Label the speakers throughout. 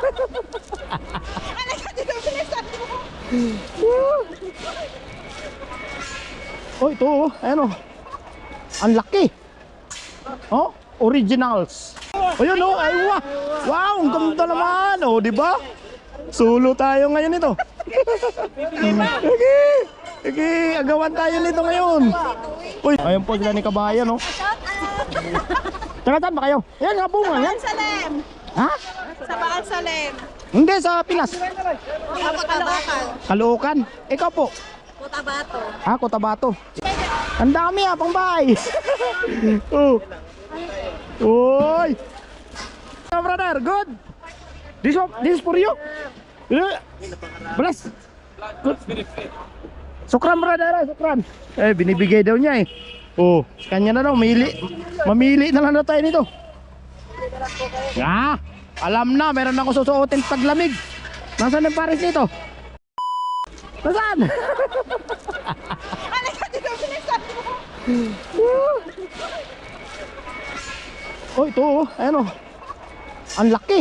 Speaker 1: Oh, ito oh. Ayan oh. Ang laki. Oh, originals. Oh, yun oh. Ay, wow. Wow, ang ganda naman. Oh, di ba? Sulo tayo ngayon ito. Sige. Sige, agawan tayo nito ngayon. Uy, ayun po sila ni Kabayan, oh. Taga saan ba kayo? Ayan nga bunga, yan.
Speaker 2: Salem!
Speaker 1: Ha?
Speaker 2: Sa Baal Salem!
Speaker 1: Hindi, sa Pinas.
Speaker 2: Ako Tabakal.
Speaker 1: Caloocan. Ikaw po.
Speaker 2: Cotabato.
Speaker 1: Ah, Cotabato. Ang dami ah, pang bahay. oh. Uy. Oh, brother, good. This one, this is for you. Bless. Good. Sukran brother, ah, sukran. Eh, binibigay daw niya eh. Oh, kanya na daw, mili. Mamili na lang daw tayo nito. Ah, alam na, meron ako susuotin paglamig. Nasaan ang pares nito? Nasaan?
Speaker 2: Halika dito, bilisan mo!
Speaker 1: Oh, ito oh. Ayan oh. Ang laki.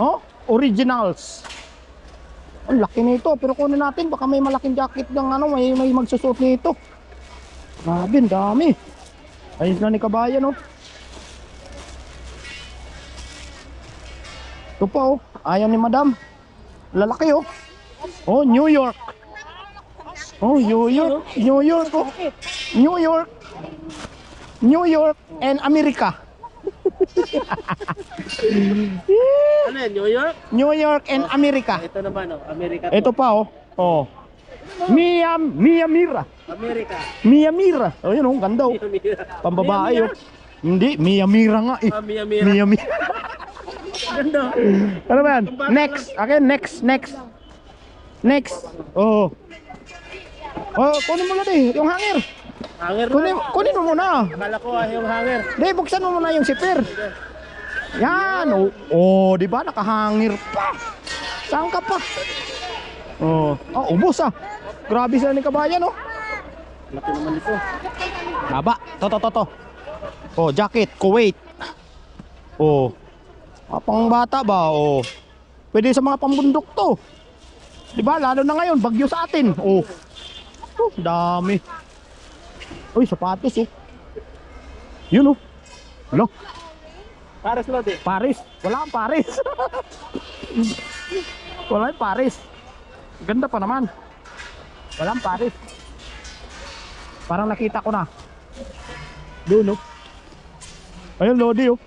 Speaker 1: Oh, originals. Ang laki nito, pero kunin natin baka may malaking jacket ng ano, may may magsusuot nito. Grabe, dami. Ayos na ni kabayan oh. Ito pa oh. Ayaw ni madam. Lalaki oh. Oh, New York. Oh, New York. New York oh. New York. New York and America.
Speaker 3: Ano yan, New York?
Speaker 1: New York and America.
Speaker 3: Ito naman, oh, Amerika. to.
Speaker 1: Ito pa oh. Oh. Mia Miyamira.
Speaker 3: Amerika.
Speaker 1: Miyamira. Oh, yun oh, ganda oh. Pambabae oh. Hindi, Miyamira nga eh.
Speaker 3: Ah, Miyamira.
Speaker 1: Miyamira.
Speaker 3: Ganda.
Speaker 1: ano ba yan? Next. Okay, next, next. Next. Oh. Oh, kunin mo na di, yung hanger.
Speaker 3: Hanger na.
Speaker 1: Kunin, kunin mo muna.
Speaker 3: Akala ko ah, yung hanger.
Speaker 1: Di, buksan mo muna yung zipper. Yan, oh, oh di ba nakahangir pa. Saan ka pa? Oh, oh ubos ah. Grabe sila ni kabayan, oh.
Speaker 3: Laki naman ito.
Speaker 1: Haba, to to to to. Oh, jacket, Kuwait. Oh. Ah, pang bata ba? Oh. Pwede sa mga pambundok to. 'Di ba? Lalo na ngayon, bagyo sa atin. Oh. Oh, dami. Uy, sapatos oh. Yun oh. Lo,
Speaker 3: Pares Lodi.
Speaker 1: Paris. Wala kang Paris. Wala yung Paris. Ganda pa naman. Walang Paris. Parang nakita ko na. Doon oh. Ayun, Lodi oh.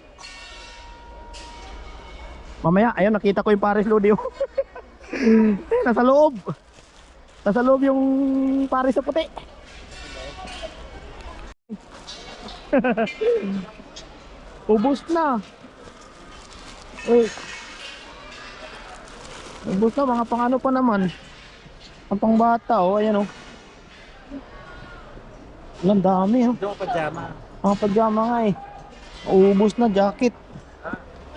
Speaker 1: Mamaya, ayun, nakita ko yung Paris Lodi oh. Eh, Nasa loob. Nasa loob yung Paris sa puti. Ubus na. Eh. Ubus na, mga pang ano pa naman. Ang pang bata oh, ayan oh. Ang dami oh.
Speaker 3: Ito pajama.
Speaker 1: Mga pajama nga eh. Ubus na jacket.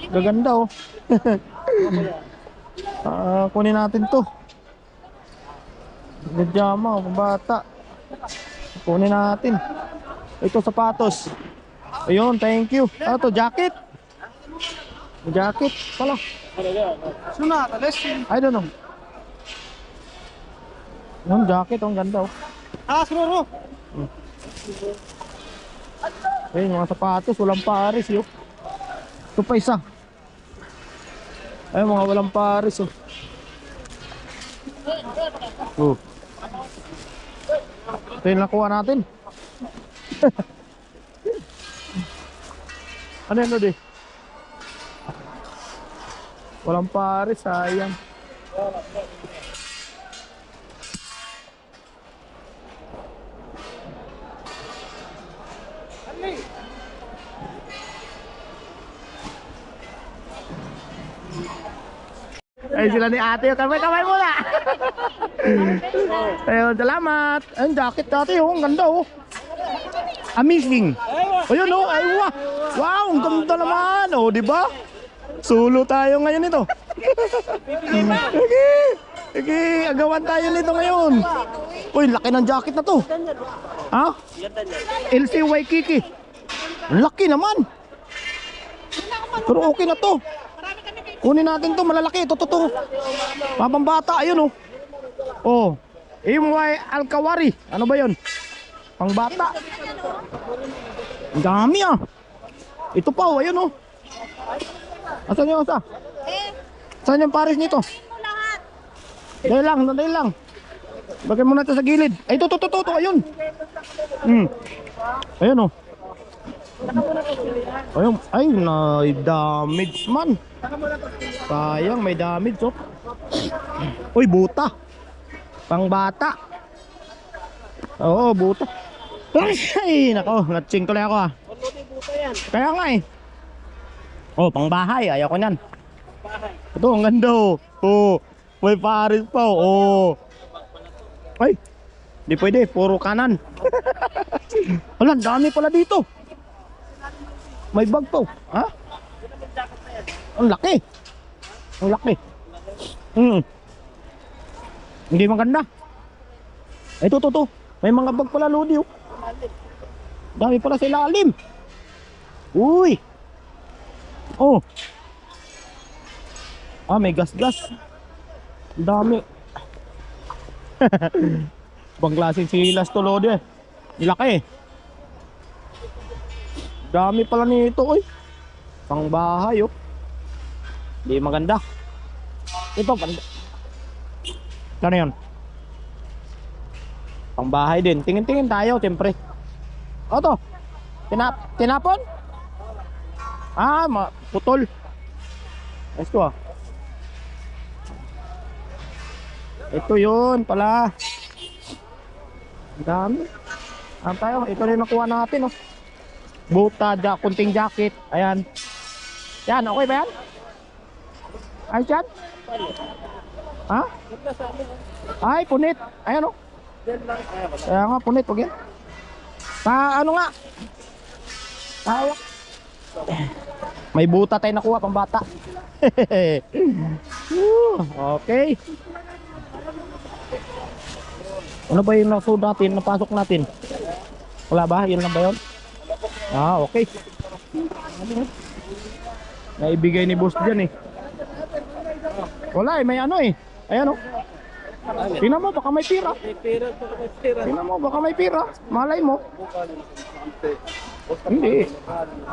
Speaker 1: Gaganda oh. Ah, kunin natin to. Pajama, oh, bata. Kunin natin. Ito sapatos. Ayun, thank you. Ano to, jacket? Jacket pala.
Speaker 3: Suna, talis.
Speaker 1: I don't know. Yung jacket, ang ganda oh.
Speaker 3: Ah, sunuro.
Speaker 1: Ayun, mga sapatos, walang pares yun. Ito pa isa. Ayun, mga walang pares oh. Oh. Ito yung nakuha natin. ano yan, Lodi? Walang pares, sayang. Ay sila ni ate, kamay-kamay muna. Ayun, salamat. Ayun, jacket dati oh, ang ganda oh. Amazing. Ayun oh, ay wow. Wow, ang ganda naman oh, di ba? Sulo tayo ngayon ito. Sige. Sige, agawan tayo nito ngayon. Uy, laki ng jacket na to. Ha? LC Waikiki. Laki naman. Pero okay na to. Kunin natin to, malalaki. Ito, ito, ito. Mapambata, ayun oh. Oh. MY Alkawari. Ano ba yun? Pangbata. Ang dami ah. Ito pa oh, ayun oh. Asan yung?
Speaker 2: Eh,
Speaker 1: Saan yung pares nito? Dahil lang, dahil lang. Bagay mo natin sa gilid. Ay, ito, ito, ito, ito, ayun. Hmm. Ayun oh. Ayun, ay, na damage man. Sayang, may damage oh. Uy, buta. Pangbata. Oo, buta. Ay, nako, natsing tuloy ako ah. Kaya nga eh. Oh, pangbahay, ayaw ko niyan. Ito, ang ganda oh. Oh, may pares pa oh. oh. Ay, di pwede, puro kanan. Wala, dami pala dito. May bag to. Ha? Ang laki. Ang laki. Hmm. Hindi maganda. Ito, to, to. May mga bag pala, Lodi. Oh. Dami pala sa ilalim. Uy. Oh. Ah, may gas-gas. Dami. Ibang klaseng silas to, Lodi. eh. Laki. Dami pala nito, oy. Pang bahay, oh. Di maganda. Ito, panda. Ano yun? Pang bahay din. Tingin-tingin tayo, siyempre. O to. Tinap tinapon? Ah, ma putol. Ayos ko ah. Ito yun pala. Ang dami. Ano tayo? Ito rin nakuha natin oh. Buta, ja, kunting jacket. Ayan. Yan, okay ba yan? Ayos yan? Ha? Ay, punit. Ayan oh. Kaya nga, punit. Huwag yan. Pa, ano nga? Tawak. May buta tayo nakuha pang bata. Okay. Ano ba yung naso natin, napasok natin? Wala ba? Yun lang ba yun? Ah, okay. Naibigay ni boss dyan eh. Wala eh, may ano eh. Ayan oh. Tingnan mo, baka may pira. Tingnan mo, baka may pira. Malay mo. Hindi.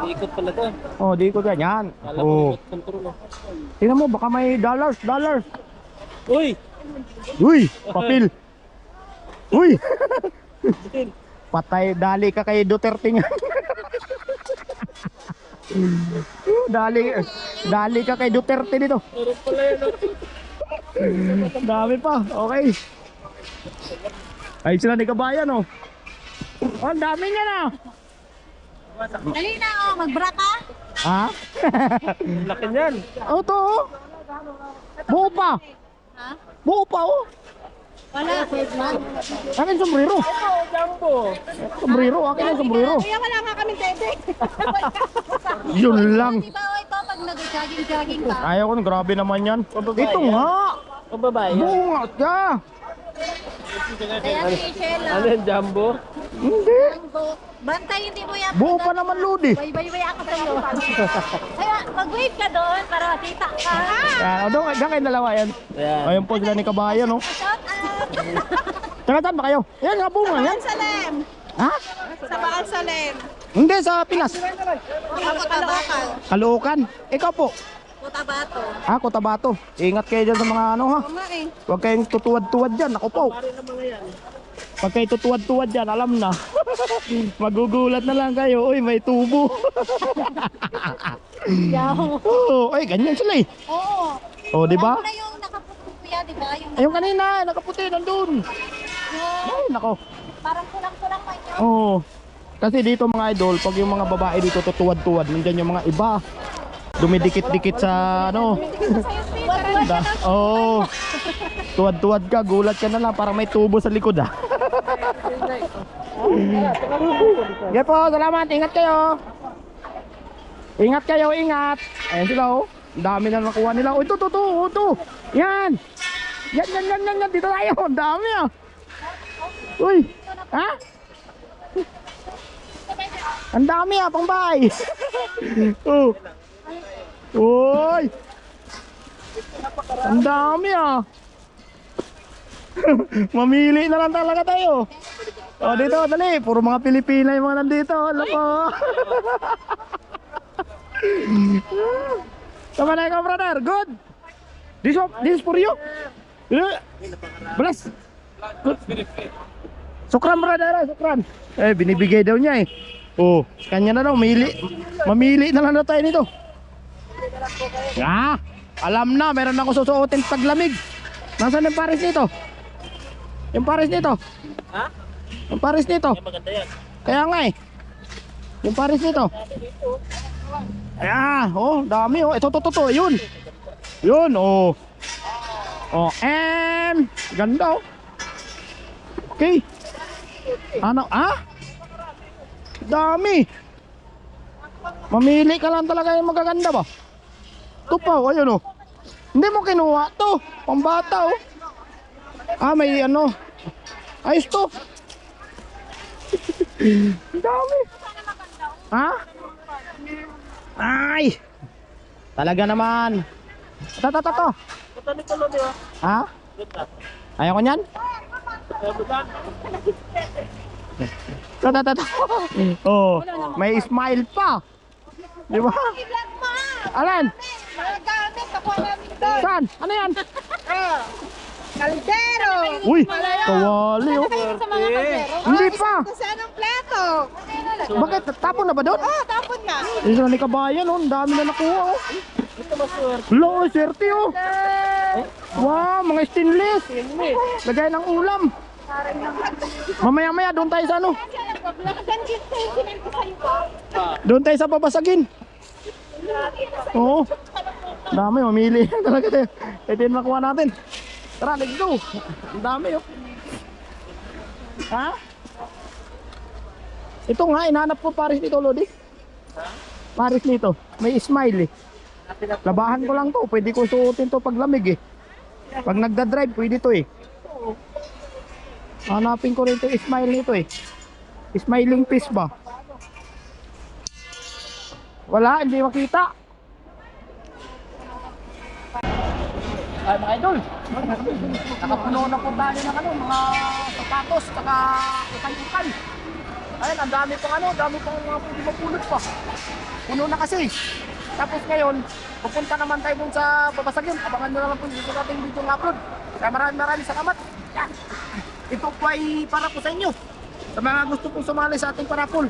Speaker 3: Ikot pala to.
Speaker 1: Oh, di ko ganyan. Oh. Tingnan mo, baka may dollars, dollars.
Speaker 3: Uy!
Speaker 1: Uy, papel. Uy. Patay, dali ka kay Duterte nga. Dali, dali ka kay Duterte dito.
Speaker 3: Pala yun.
Speaker 1: Dami pa, okay. Ay sila ni kabayan oh. Oh, ang dami niya na.
Speaker 2: Dali na, oh, magbra ka.
Speaker 1: Ha?
Speaker 3: Laki niyan.
Speaker 1: oh, to. oh. Buo pa.
Speaker 2: Ha?
Speaker 1: Buo pa oh.
Speaker 2: Wala.
Speaker 1: Akin sombrero.
Speaker 3: Ito, jumbo.
Speaker 1: Sombrero, akin ang sombrero.
Speaker 2: Kuya, wala nga kami tete.
Speaker 1: Yun lang.
Speaker 2: Di ba, oh, ito, pag nag-jogging-jogging ka.
Speaker 1: Ayaw ko, grabe naman yan. Ito nga.
Speaker 3: O babae yan?
Speaker 1: Bungat ka.
Speaker 2: Kaya si Sheila.
Speaker 3: Ano yan, jumbo?
Speaker 1: Hindi.
Speaker 2: Bantay, hindi mo yan.
Speaker 1: Buo pa naman, Lodi.
Speaker 2: Bay-bay-bay ako sa'yo. Kaya, mag-wave ka doon para makita ka.
Speaker 1: O, doon, doon kayo dalawa yan.
Speaker 3: Ayan.
Speaker 1: Ayun po sila ni kabayan, oh.
Speaker 2: Shout out!
Speaker 1: Taga saan ba kayo? Yan nga bunga, yan.
Speaker 2: Salem!
Speaker 1: Ha?
Speaker 2: Sa Baal Salem.
Speaker 1: Hindi, sa Pinas.
Speaker 2: Ako Tabakan.
Speaker 1: Caloocan. Ikaw po.
Speaker 2: Cotabato.
Speaker 1: Ah, Cotabato. Ingat kayo dyan sa mga ano ha.
Speaker 2: Oo nga eh.
Speaker 1: Huwag kayong tutuwad-tuwad dyan. Ako po. Pag kayo tutuwad-tuwad dyan, alam na. Magugulat na lang kayo. Uy, may tubo.
Speaker 2: Yaw.
Speaker 1: Oo, ay, ganyan sila eh.
Speaker 2: Oo.
Speaker 1: O, di ba?
Speaker 2: Ano na yung kuya, di ba? Yung
Speaker 1: Ayun kanina, nakaputi, nandun.
Speaker 2: yung
Speaker 1: Ay, nako.
Speaker 2: parang kulang-kulang man yun.
Speaker 1: Oo. Kasi dito mga idol, pag yung mga babae dito tutuwad-tuwad, nandyan yung mga iba. Dumidikit-dikit sa ano. Da, oh. Tuwad-tuwad ka, gulat ka na lang, parang may tubo sa likod ah. Sige po, salamat. Ingat kayo. Ingat kayo, ingat. Ayan sila oh. Ang dami na nakuha nila. Oh, ito, ito, ito, ito. Yan. Yan, yan, yan, yan, yan. Dito tayo. Ang dami ah. Uy. Ha? Ang dami ah, pang bahay. oh. Uy. Ang dami ah. Mamili na lang talaga tayo. O dito, dali. Puro mga Pilipina yung mga nandito. Ano po? Tama na ikaw, brother. Good. This, one, this is for you. Bless. Good. Sukran, brother. ah, Sukran. Eh, binibigay daw niya eh. Oh, kanya na daw. Mili. Mamili na lang daw tayo nito. Ah, alam na. Meron ako susuotin paglamig. Nasaan yung pares nito? Yung pares nito?
Speaker 3: Ha?
Speaker 1: Yung pares nito? Kaya nga eh. Yung pares nito. Ayan, oh, dami oh. Ito, ito, ito, ito, yun. Yun, oh. Oh, M. Ganda oh. Okay. Ano, ah? Dami. Mamili ka lang talaga yung magaganda ba? Ito pa, oh, ayun oh. Hindi mo kinuha to. Pambata oh. Ah, may ano. Ayos to. Dami. Ha? Ay! Talaga naman. Ito, ito, ito,
Speaker 3: ni Tulo niyo.
Speaker 1: Ha?
Speaker 3: Ganda.
Speaker 1: Ayaw ko niyan?
Speaker 3: Eh,
Speaker 1: ito, ito. Oh, may smile pa. Di ba?
Speaker 2: Mo!
Speaker 1: Alan?
Speaker 2: Mga gamit, nakuha namin doon.
Speaker 1: Saan? Ano yan?
Speaker 2: Kaldero!
Speaker 1: Uy, kawali oh.
Speaker 2: Sa mga kaldero.
Speaker 1: Hindi pa.
Speaker 2: Ang plato?
Speaker 1: Bakit? Tapon na ba doon?
Speaker 2: Oh, tapon nga.
Speaker 1: Isa ni kabayan oh. Ang dami na nakuha oh.
Speaker 3: Ito maswerte.
Speaker 1: Lo, swerte oh. Wow, mga stainless. Lagay ng ulam. Mamaya maya doon tayo sa ano.
Speaker 2: Dito?
Speaker 1: Doon tayo sa babasagin. Oo. Dami, mamili talaga tayo. Ito yung nakuha natin. Tara, let's go. Ang dami oh. Ha? Ito nga, inahanap ko Paris nito, Lodi. Paris nito. May smile eh. Labahan ko lang to. Pwede ko suotin to pag lamig eh. Pag nagda-drive, pwede to eh. Hanapin ko rin to smile nito eh. Smiling fish ba? Wala, hindi makita. Ay mga idol, nakapuno na po tayo ng ano, mga sapatos, saka ukay-ukay. Ayun, ang dami pang ano, dami pang mga pwede mapulot pa. Puno na kasi. Tapos ngayon, pupunta naman tayo dun sa babasagin. Abangan nyo naman po dito sa ating video ng upload. Kaya maraming maraming salamat. Yan. Ito po ay para po sa inyo. Sa mga gusto pong sumali sa ating parapol.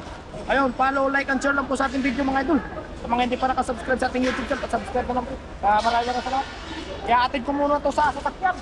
Speaker 1: Ayun, follow, like, and share lang po sa ating video mga idol. Sa mga hindi pa nakasubscribe sa ating YouTube channel, subscribe na lang po. Kaya maraming maraming salamat. Kaya atin ko muna to sa sasakyan.